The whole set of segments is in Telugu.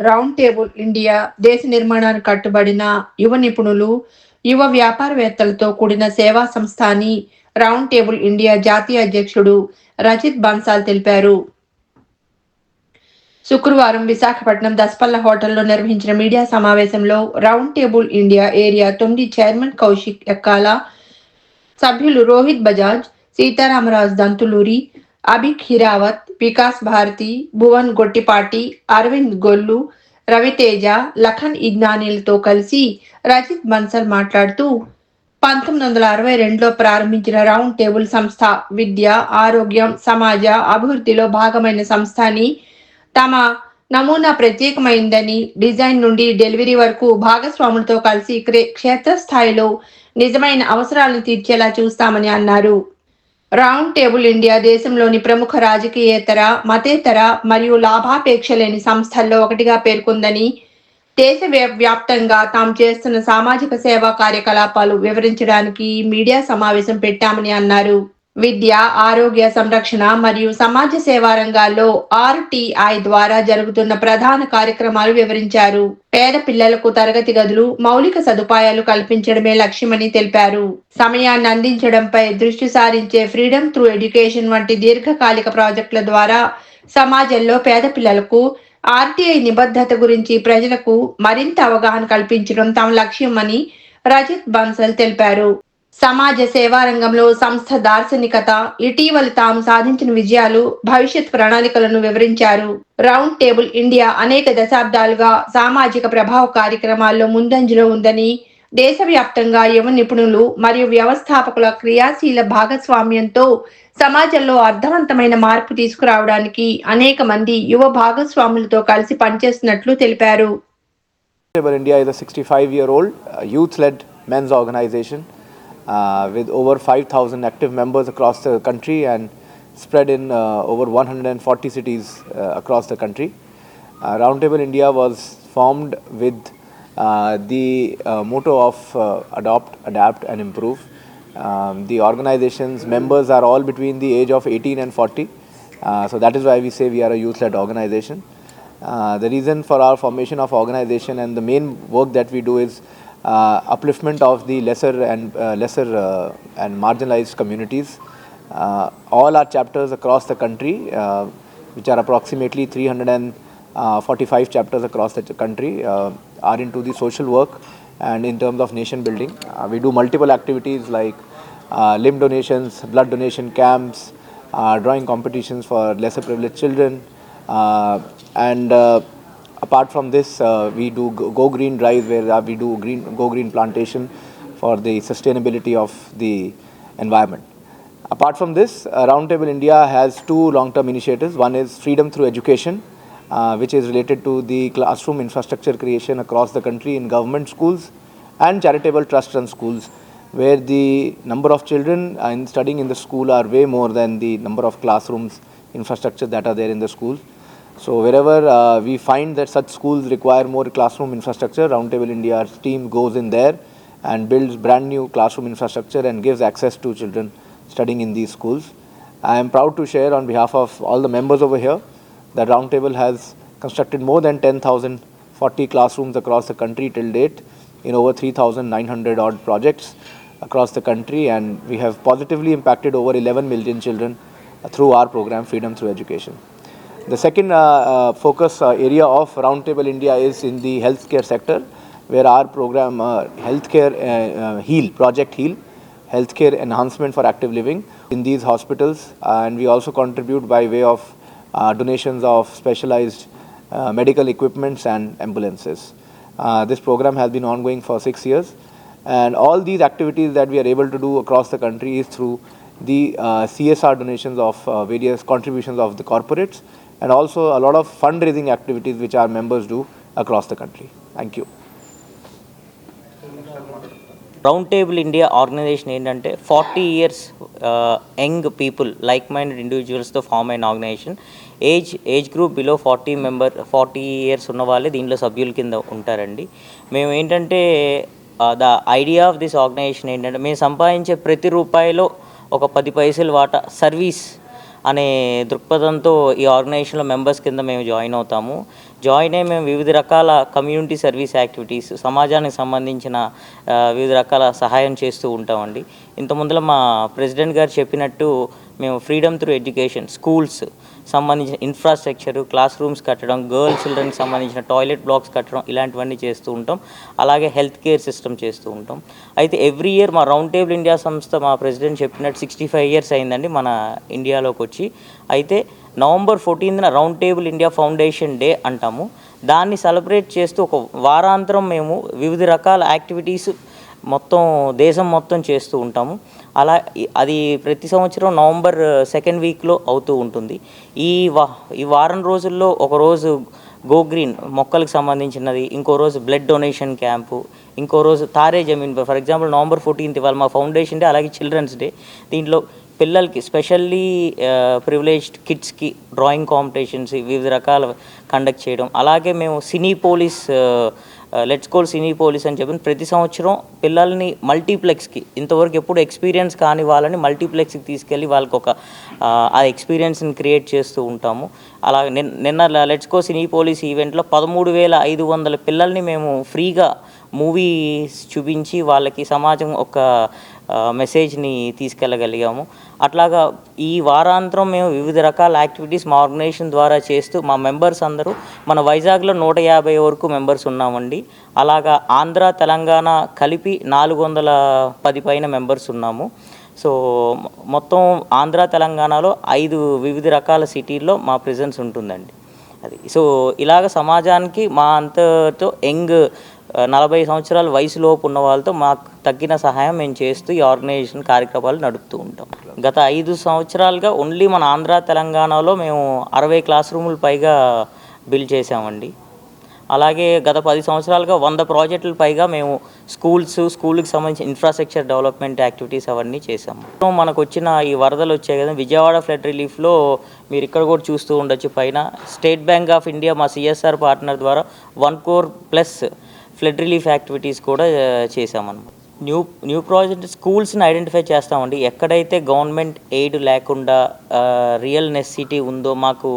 రౌండ్ టేబుల్ ఇండియా దేశ నిర్మాణానికి కట్టుబడిన యువ నిపుణులు యువ వ్యాపారవేత్తలతో కూడిన సేవా సంస్థ అని రౌండ్ టేబుల్ ఇండియా జాతీయ అధ్యక్షుడు రజిత్ బన్సాల్ తెలిపారు. శుక్రవారం విశాఖపట్నం దస్పల్ల హోటల్లో నిర్వహించిన మీడియా సమావేశంలో రౌండ్ టేబుల్ ఇండియా ఏరియా తొమ్మిది చైర్మన్ కౌశిక్ ఎక్కాల సభ్యులు రోహిత్ బజాజ్ సీతారామరాజు దంతులూరి అభిక్ హిరావత్ వికాస్ భారతి భువన్ గొట్టిపాటి అరవింద్ గొల్లు రవితేజ లఖన్ ఇజ్ఞానీలతో కలిసి రజిత్ బన్సల్ మాట్లాడుతూ పంతొమ్మిది వందల అరవై రెండులో ప్రారంభించిన రౌండ్ టేబుల్ సంస్థ విద్య ఆరోగ్యం సమాజ అభివృద్ధిలో భాగమైన సంస్థ అని తమ నమూనా ప్రత్యేకమైందని డిజైన్ నుండి డెలివరీ వరకు భాగస్వాములతో కలిసి క్రే- క్షేత్రస్థాయిలో నిజమైన అవసరాలను తీర్చేలా చూస్తామని అన్నారు. రౌండ్ టేబుల్ ఇండియా దేశంలోని ప్రముఖ రాజకీయేతర మతేతర మరియు లాభాపేక్ష లేని సంస్థల్లో ఒకటిగా పేర్కొందని దేశ వ్యాప్తంగా తాము చేస్తున్న సామాజిక సేవా కార్యకలాపాలు వివరించడానికి ఈ మీడియా సమావేశం పెట్టామని అన్నారు. విద్య ఆరోగ్య సంరక్షణ మరియు సమాజ సేవా రంగాల్లో ఆర్టీఐ ద్వారా జరుగుతున్న ప్రధాన కార్యక్రమాలు వివరించారు. పేద పిల్లలకు తరగతి గదులు మౌలిక సదుపాయాలు కల్పించడమే లక్ష్యమని తెలిపారు. సమయాన్ని అందించడంపై దృష్టి సారించే ఫ్రీడమ్ త్రూ ఎడ్యుకేషన్ వంటి దీర్ఘకాలిక ప్రాజెక్టుల ద్వారా సమాజంలో పేద పిల్లలకు ఆర్టీఐ నిబద్ధత గురించి ప్రజలకు మరింత అవగాహన కల్పించడం తమ లక్ష్యమని రజిత్ బన్సల్ తెలిపారు. సమాజ సేవా రంగంలో సంస్థ దార్శనికత ఇటీవలి తాము సాధించిన విజయాలు భవిష్యత్ ప్రణాళికలను వివరించారు. రౌండ్ టేబుల్ ఇండియా అనేక దశాబ్దాలుగా సామాజిక ప్రభావ కార్యక్రమాల్లో ముందంజలో ఉందని దేశవ్యాప్తంగా యువ నిపుణులు మరియు వ్యవస్థాపకుల క్రియాశీల భాగస్వామ్యంతో సమాజంలో అర్థవంతమైన మార్పు తీసుకురావడానికి అనేక మంది యువ భాగస్వాములతో కలిసి పనిచేస్తున్నట్లు తెలిపారు. India year is a 65 year organization with over 5,000 active members across the country and spread in uh, over 140 cities uh, across the country. Uh, Roundtable India was formed with uh, the uh, motto of uh, adopt, adapt, and improve. Um, the organization's members are all between the age of 18 and 40. Uh, so that is why we say we are a youth led organization. Uh, the reason for our formation of organization and the main work that we do is uh, upliftment of the lesser and uh, lesser uh, and marginalized communities. Uh, all our chapters across the country, uh, which are approximately 345 chapters across the country, uh, are into the social work and in terms of nation building. Uh, we do multiple activities like uh, limb donations, blood donation camps, uh, drawing competitions for lesser privileged children, uh, and uh, apart from this, uh, we do Go Green drive where uh, we do green Go Green plantation for the sustainability of the environment. Apart from this, uh, Roundtable India has two long-term initiatives. One is Freedom Through Education, uh, which is related to the classroom infrastructure creation across the country in government schools and charitable trust-run schools, where the number of children in studying in the school are way more than the number of classrooms infrastructure that are there in the schools. So wherever uh, we find that such schools require more classroom infrastructure, Roundtable India's team goes in there and builds brand new classroom infrastructure and gives access to children studying in these schools. I am proud to share on behalf of all the members over here that Roundtable has constructed more than 10,040 classrooms across the country till date in over 3,900 odd projects across the country and we have positively impacted over 11 million children through our program Freedom Through Education. The second uh, uh, focus uh, area of Roundtable India is in the healthcare sector, where our program uh, Healthcare uh, uh, Heal, Project Heal, healthcare enhancement for active living in these hospitals, and we also contribute by way of donations of specialized medical equipments and ambulances. This program has been ongoing for six years, and all these activities that we are able to do across the country is through the CSR donations of various contributions of the corporates and also a lot of fundraising activities which our members do across the country. Thank you. Round table India organization ఏంటంటే forty years young people like minded ఇండివిజువల్స్తో form అయిన organization age age group below forty member forty years ఉన్న వాళ్ళే దీంట్లో సభ్యుల కింద ఉంటారండి మేము ఏంటంటే the idea of this organization ఏంటంటే మేము సంపాదించే ప్రతి రూపాయిలో ఒక పది పైసలు వాటా సర్వీస్ అనే దృక్పథంతో ఈ ఆర్గనైజేషన్లో మెంబర్స్ కింద మేము జాయిన్ అవుతాము. జాయిన్ అయ్యి మేము వివిధ రకాల కమ్యూనిటీ సర్వీస్ యాక్టివిటీస్ సమాజానికి సంబంధించిన వివిధ రకాల సహాయం చేస్తూ ఉంటామండి. ఇంత ముందులో మా ప్రెసిడెంట్ గారు చెప్పినట్టు మేము ఫ్రీడమ్ త్రూ ఎడ్యుకేషన్ స్కూల్స్ సంబంధించిన ఇన్ఫ్రాస్ట్రక్చర్ క్లాస్ రూమ్స్ కట్టడం గర్ల్ చిల్డ్రన్కి సంబంధించిన టాయిలెట్ బ్లాక్స్ కట్టడం ఇలాంటివన్నీ చేస్తూ ఉంటాం. అలాగే హెల్త్ కేర్ సిస్టమ్ చేస్తూ ఉంటాం. అయితే ఎవ్రీ ఇయర్ మా రౌండ్ టేబుల్ ఇండియా సంస్థ మా ప్రెసిడెంట్ చెప్పినట్టు సిక్స్టీ ఫైవ్ ఇయర్స్ అయిందండి మన ఇండియాలోకి వచ్చి. అయితే November ఫోర్టీన్త్న round table India foundation day అంటాము. దాన్ని సెలబ్రేట్ చేస్తూ ఒక వారాంతరం మేము వివిధ రకాల యాక్టివిటీస్ మొత్తం దేశం మొత్తం చేస్తూ ఉంటాము. అలా అది ప్రతి సంవత్సరం నవంబర్ సెకండ్ వీక్లో అవుతూ ఉంటుంది. ఈ వా ఈ వారం రోజుల్లో ఒక రోజు గో గ్రీన్ మొక్కలకు సంబంధించినది ఇంకో రోజు బ్లడ్ డొనేషన్ క్యాంపు ఇంకో రోజు Taare Zameen for example November fourteenth ఇవాళ మా ఫౌండేషన్ డే అలాగే చిల్డ్రన్స్ డే దీంట్లో పిల్లలకి స్పెషల్లీ ప్రివిలేజ్డ్ కిడ్స్కి డ్రాయింగ్ కాంపిటీషన్స్ వివిధ రకాల కండక్ట్ చేయడం. అలాగే మేము సినీ police let's coal cine police అని చెప్పి ప్రతి సంవత్సరం పిల్లల్ని మల్టీప్లెక్స్కి ఇంతవరకు ఎప్పుడు ఎక్స్పీరియన్స్ కాని వాళ్ళని మల్టీప్లెక్స్కి తీసుకెళ్ళి వాళ్ళకి ఒక uh, ఆ, ఎక్స్పీరియన్స్ని క్రియేట్ చేస్తూ ఉంటాము. అలా నిన్న లెట్స్ కో సినీ పోలీస్ ఈవెంట్లో పదమూడు వేల ఐదు వందల పిల్లల్ని మేము ఫ్రీగా మూవీస్ చూపించి వాళ్ళకి సమాజం ఒక uh, మెసేజ్ని తీసుకెళ్ళగలిగాము. అట్లాగా ఈ వారాంతరం మేము వివిధ రకాల యాక్టివిటీస్ మా ఆర్గనైజేషన్ ద్వారా చేస్తూ మా మెంబర్స్ అందరూ మన వైజాగ్లో నూట యాభై వరకు మెంబర్స్ ఉన్నామండి. అలాగా ఆంధ్ర తెలంగాణ కలిపి నాలుగు వందల పది పైన మెంబర్స్ ఉన్నాము. సో మొత్తం ఆంధ్ర తెలంగాణలో ఐదు వివిధ రకాల సిటీల్లో మా ప్రెజెన్స్ ఉంటుందండి. అది సో ఇలాగ సమాజానికి మా అంతతో యంగ్ నలభై సంవత్సరాల వయసులోపు ఉన్న వాళ్ళతో మాకు తగ్గిన సహాయం మేము చేస్తూ ఈ ఆర్గనైజేషన్ కార్యక్రమాలు నడుపుతూ ఉంటాం. గత ఐదు సంవత్సరాలుగా ఓన్లీ మన ఆంధ్ర తెలంగాణలో మేము అరవై క్లాస్ రూములు పైగా బిల్డ్ చేసామండి అలాగే గత పది సంవత్సరాలుగా వంద ప్రాజెక్టులు పైగా మేము స్కూల్స్ స్కూల్కి సంబంధించిన ఇన్ఫ్రాస్ట్రక్చర్ డెవలప్మెంట్ యాక్టివిటీస్ అవన్నీ చేసాము సో మనకు వచ్చిన ఈ వరదలు వచ్చాయి కదా విజయవాడ ఫ్లడ్ రిలీఫ్లో మీరు ఇక్కడ కూడా చూస్తూ ఉండొచ్చు. పైన స్టేట్ బ్యాంక్ ఆఫ్ ఇండియా మా సిఎస్ఆర్ పార్ట్నర్ ద్వారా one crore plus flood relief activities కూడా ఆ, చేసామన్నమాట న్యూ న్యూ ప్రాజెక్ట్ స్కూల్స్ని ఐడెంటిఫై చేస్తామండి. ఎక్కడైతే గవర్నమెంట్ ఎయిడ్ లేకుండా రియల్ నెసిటీ ఉందో మాకు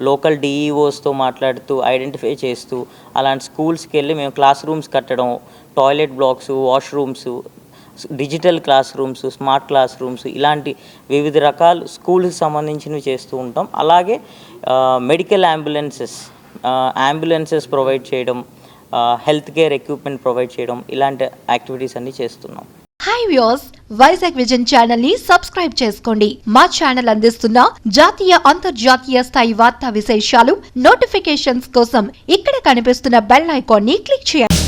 లోకల్ డిఈఓస్తో మాట్లాడుతూ ఐడెంటిఫై చేస్తూ అలాంటి స్కూల్స్కి వెళ్ళి మేము క్లాస్ రూమ్స్ కట్టడం toilet blocks washrooms digital class rooms smart class rooms ఇలాంటి వివిధ రకాల స్కూల్కి సంబంధించినవి చేస్తూ ఉంటాం. అలాగే మెడికల్ అంబులెన్సెస్ అంబులెన్సెస్ ప్రొవైడ్ చేయడం హెల్త్ కేర్ ఎక్విప్మెంట్ ప్రొవైడ్ చేయడం ఇలాంటి యాక్టివిటీస్ అన్నీ చేస్తున్నాం. హాయ్ వ్యూస్ వైజాగ్ విజన్ ఛానల్ని సబ్స్క్రైబ్ చేసుకోండి. మా ఛానల్ అందిస్తున్న జాతీయ అంతర్జాతీయ స్థాయి వార్తా విశేషాలు నోటిఫికేషన్స్ కోసం ఇక్కడ కనిపిస్తున్న బెల్ ఐకాన్ని క్లిక్ చేయండి.